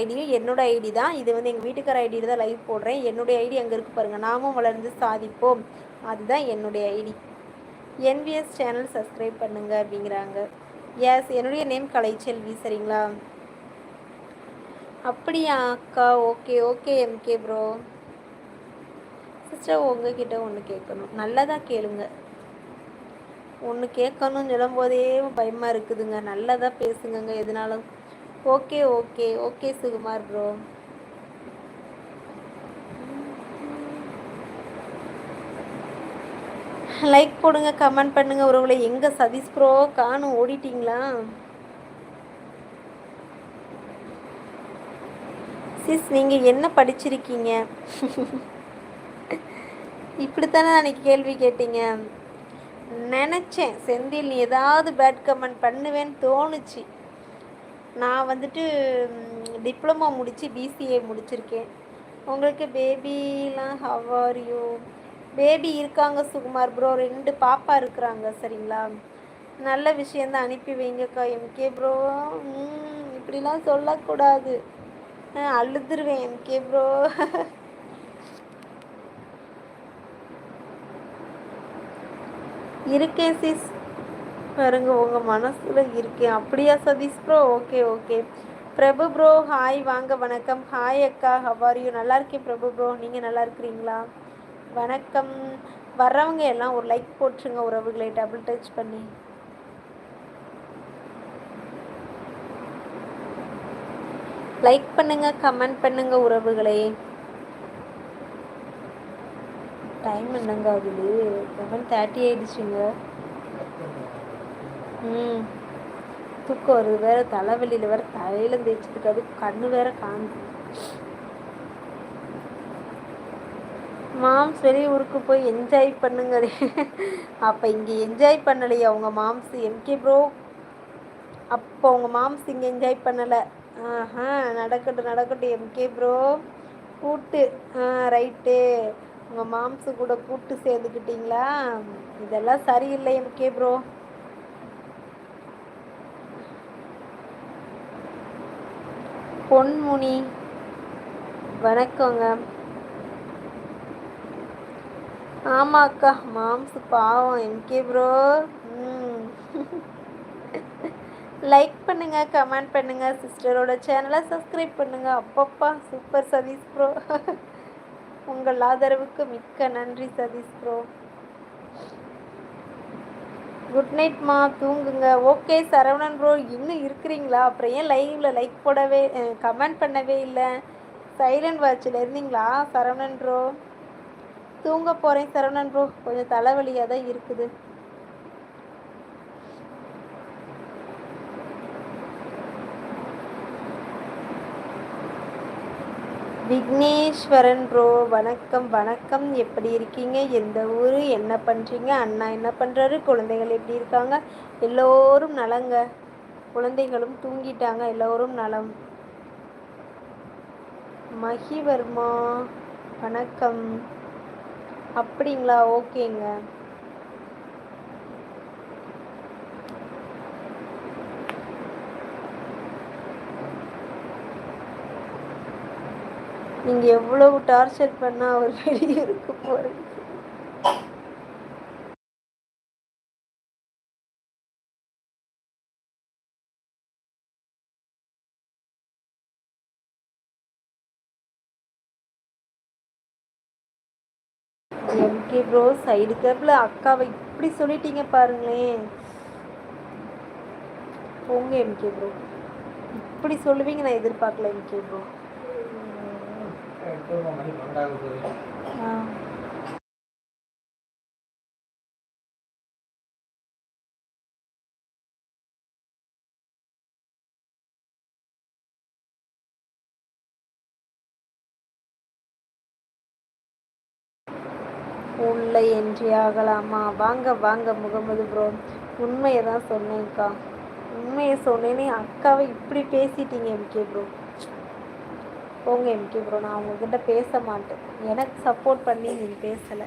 ஐடியும் என்னோட ஐடி தான். இது வந்து எங்கள் வீட்டுக்கார ஐடியில் தான் லைவ் போடுறேன். என்னுடைய ஐடி அங்கே இருக்கு பாருங்கள் நாமும் வளர்ந்து சாதிப்போம். அதுதான் என்னுடைய ஐடி என்விஎஸ் சேனல் சப்ஸ்கிரைப் பண்ணுங்க அப்படிங்கிறாங்க. எஸ் என்னுடைய நேம் கலைச்செல்வி சரிங்களா? அப்படியா அக்கா? Okay okay MK bro sister உங்ககிட்ட ஒன்று கேட்கணும். நல்லதாக கேளுங்க. ஒன்று கேட்கணும்னு சொல்லும் போதே பயமாக இருக்குதுங்க. நல்லதாக பேசுங்கங்க எதுனாலும். Okay okay okay Sukumar bro like போடுங்க கமெண்ட் பண்ணுங்க. உறவுல எங்க சதீஷ் ப்ரோ காணும் ஓடிட்டீங்களா? சிஸ் நீங்கள் என்ன படிச்சிருக்கீங்க? இப்படித்தானே அன்னைக்கு கேள்வி கேட்டீங்க. நினச்சேன் செந்தில் நீ ஏதாவது பேட் கமெண்ட் பண்ணுவேன்னு தோணுச்சு. நான் வந்துட்டு டிப்ளமோ முடித்து பிசிஏ முடிச்சிருக்கேன். உங்களுக்கு பேபிலாம் ஹவ் ஆர் யூ பேபி இருக்காங்க சுகுமார் ப்ரோ ரெண்டு பாப்பா இருக்கிறாங்க சரிங்களா? நல்ல விஷயந்தான் அனுப்பி வைங்கக்கா எம்கே ப்ரோ இப்படிலாம் சொல்லக்கூடாது. அழுதுருவேன் எம்கே ப்ரோ இருக்கேன் சிஸ் பாருங்க உங்கள் மனசில் இருக்கேன் அப்படியா Sathish bro okay okay Prabhu bro hi வாங்க வணக்கம். ஹாய் அக்கா ஹவாரியூ நல்லா இருக்கேன் பிரபு ப்ரோ நீங்கள் நல்லா இருக்கிறீங்களா? வணக்கம். வர்றவங்க எல்லாம் ஒரு லைக் போட்டுருங்க உறவுகளை டபுள் டச் பண்ணி. லைக் பண்ணுங்க கமெண்ட் பண்ணுங்க உறவுகளே. டைம் என்னங்க ஆகுது லெவன் தேர்ட்டி ஆயிடுச்சுங்க. ம். தூக்கம் வருது வேற தலைவலியில் வேற தலையில தேய்ச்சதுக்கு அது கண்ணு வேற காந்து மாம்ஸ் வெளியூருக்கு போய் என்ஜாய் பண்ணுங்க அப்போ இங்கே என்ஜாய் பண்ணலையே அவங்க மாம்ஸ் எம்கே ப்ரோ அப்போ அவங்க மாம்ஸ் இங்கே என்ஜாய் பண்ணலை. ஆஹா நடக்கட்டும் நடக்கட்டும் எம்கே ப்ரோ கூட்டு ஆ ரைட்டு உங்கள் மாம்ஸு கூட கூட்டு சேர்ந்துக்கிட்டீங்களா? இதெல்லாம் சரியில்லை எம்கே ப்ரோ பொன்முனி. வணக்கங்க. ஆமாக்கா மாம்ஸ் பாவம். எம்கே ப்ரோ ம். லைக் பண்ணுங்க கமெண்ட் பண்ணுங்க சிஸ்டரோட சேனலை சப்ஸ்கிரைப் பண்ணுங்க. அப்பப்பா சூப்பர் சதீஷ் ப்ரோ உங்கள் ஆதரவுக்கு மிக்க நன்றி சதீஷ் ப்ரோ குட் நைட்மா தூங்குங்க. ஓகே சரவணன் ப்ரோ இன்னும் இருக்கிறீங்களா? அப்புறம் ஏன் லைவில் லைக் போடவே கமெண்ட் பண்ணவே இல்லை? சைலண்ட் வாட்சில் இருந்தீங்களா சரவணன் ப்ரோ தூங்க போகிறேன் சரவணன் ப்ரோ கொஞ்சம் தலைவலியாக தான் இருக்குது. விக்னேஸ்வரன் ப்ரோ வணக்கம் வணக்கம். எப்படி இருக்கீங்க? எந்த ஊர்? என்ன பண்ணுறீங்க அண்ணா என்ன பண்ணுறாரு குழந்தைகள் எப்படி இருக்காங்க? எல்லோரும் நலங்க. குழந்தைகளும் தூங்கிட்டாங்க. எல்லோரும் நலம். மகிவர்மா வணக்கம். அப்படிங்களா? ஓகேங்க. நீங்கள் எவ்வளவு டார்ச்சர் பண்ணால் அவர் வெளியே இருக்க போகிறீங்க எம்கே ப்ரோ சைடு கேப்பில் அக்காவை இப்படி சொல்லிட்டீங்க பாருங்களேன். போங்க எம்கே ப்ரோ இப்படி சொல்லுவீங்க நான் எதிர்பார்க்கல எம்கே ப்ரோ உள்ள என்றி ஆகலாமா? வாங்க வாங்க முகமது ப்ரோ உண்மையை தான் சொன்னேன்க்கா. உண்மையை சொன்னேனே அக்காவை இப்படி பேசிட்டீங்க எம்கே ப்ரோ போங்க எம்கே ப்ரோ நான் உங்ககிட்ட பேச மாட்டேன். எனக்கு சப்போர்ட் பண்ணி நீங்கள் பேசலை.